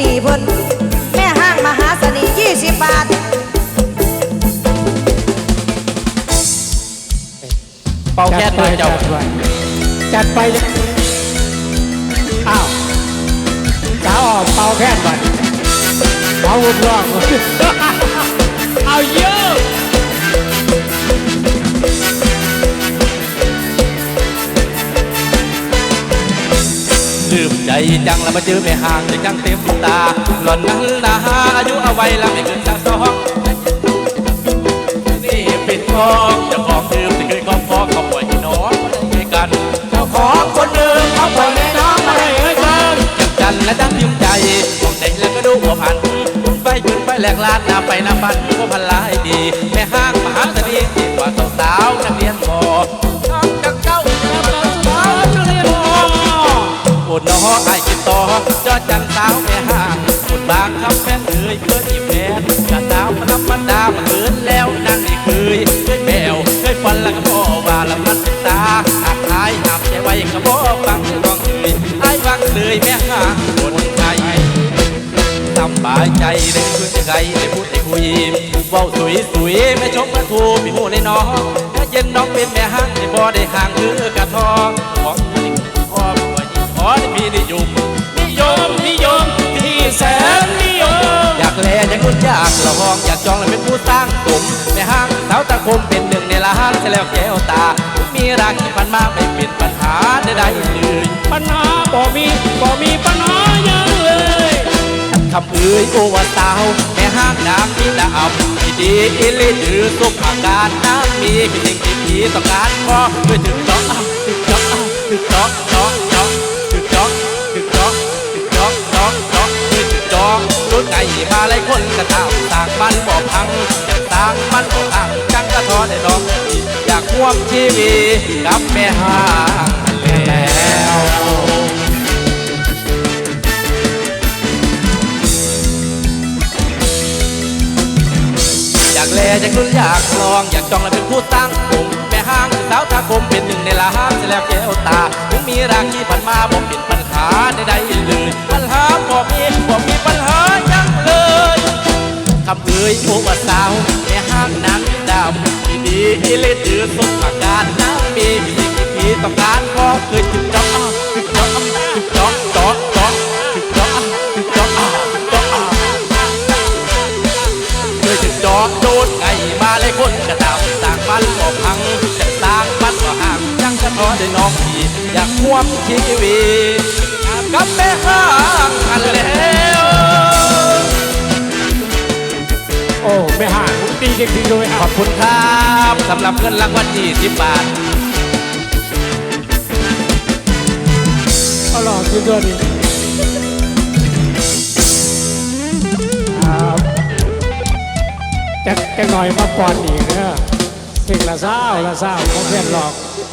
ดีเพิ่นแม่ห้างมหาเสน่ห์ยี่สิบบาท เป่าแค่จัดไปตัวเจ้าจัดไปจัดไปเลยอ้าวสาวออกเป่าแค่ก่อนเป่าหุ่นร่อง เอาเยอะ ใจจังแล้วมาเจอแม่ห่างจังเต็มตา หล่อนนั้นนะอายุเอาไว้แล้วไม่เกินสักสองนี่เป็นของจ้าของดื่มที่เคยครอบครองเขาปล่อยให้น้องได้กันเจ้าของคนเดิมเขาปล่อยให้น้องมาได้เอ้ยเกินจังจันและดังพิมใจมองได้แล้วก็ดูหัวพันไปขึ้นไปแหลกลาดนาไปน้าบันก็พันลายดีแม่ห้างมหาเสน่ห์ที่ว่าสาวๆนักเรียนพ ไอ้กินต่อจอดจังสาวแม่ห่างปวดบางคำแฟนเอ่ยเพื่อนยิ้มแย้มกะสาวมันธรรมดามันเกินแล้วนั่นนี่เคยเคยแมวเคยฟันแล้วก็บอว่าละมันเป็นตาหากอายหับใจไว้ก็บอฟังร้องเอ่ยไอ้ฟังเลยแม่ห่างคนไทยสบายใจได้คุยใครได้พูดได้คุยเว้าสวยสวยแม่ชมกระทูมีหูในน้องแม่เย็นน้องเป็นแม่ห่างได้บ่ได้ห่างคือกระทอง อยากแลอยากคุณอยากละหองอยากจองและเป็นผู้สร้างกลุ่มในห้างสาวตาคมเป็นหนึ่งในล้านใช่แล้วแก้วตามีรักที่พันมาไม่เป็นปัญหาใดๆเลยปัญหาบ่มีบ่มีปัญหาหยังเลยคำเอ่ยโอว่าสาวแม่ห้างน้ำมีดาวที่ดีอิลิจือสุขอาการน้ำมีมีสิ่งที่ผีต้องการพอเพื่อถึงจอกถึงจอกถึงจอกจอกจอก รถไก่มาไล่คนกระทำต่างมันบ่พังต่างมันบ่พังจังกระทอได้ดอกอยากควบชีวิตกับแม่ห้างแล้วอยากแลอยากลุ้นอยากลองอยากจองและเป็นผู้ตั้งผมแม่ห้างสาวตาคมเป็นหนึ่งในล้านเสียแล้วแก้วตาถึงมีรักที่ผ่านมาบ่เป็นปัญหาใดๆเลยปัญหาบ่มีบ่มี ยโอ้ว่าสาวแม่ห้างนั้นดำที่ดีที่เล่นดื้อสมอาการน้ำมีมีสิ่งที่พี่ต้องการก็เคยถึงจ้องถึงจ้องถึงจ้องจ้องจ้องถึงจ้องถึงจ้องจ้องเคยถึงจอกโดนไงมาเลยคนกระดำต่างมันก็พังจะต่างมันก็ห่างยังจะทอได้น้องพี่อยากควบชีวิตางดีจริงๆด้วยขอะอบคุณครับสำหรับเงินรางวัล20บาทเอาหล่อขึ้นด้วยดิครับจะจะหน่อยมาก่อนอีกเนอะเพลงละเศร้าละเศร้าของเพื่อนหลอก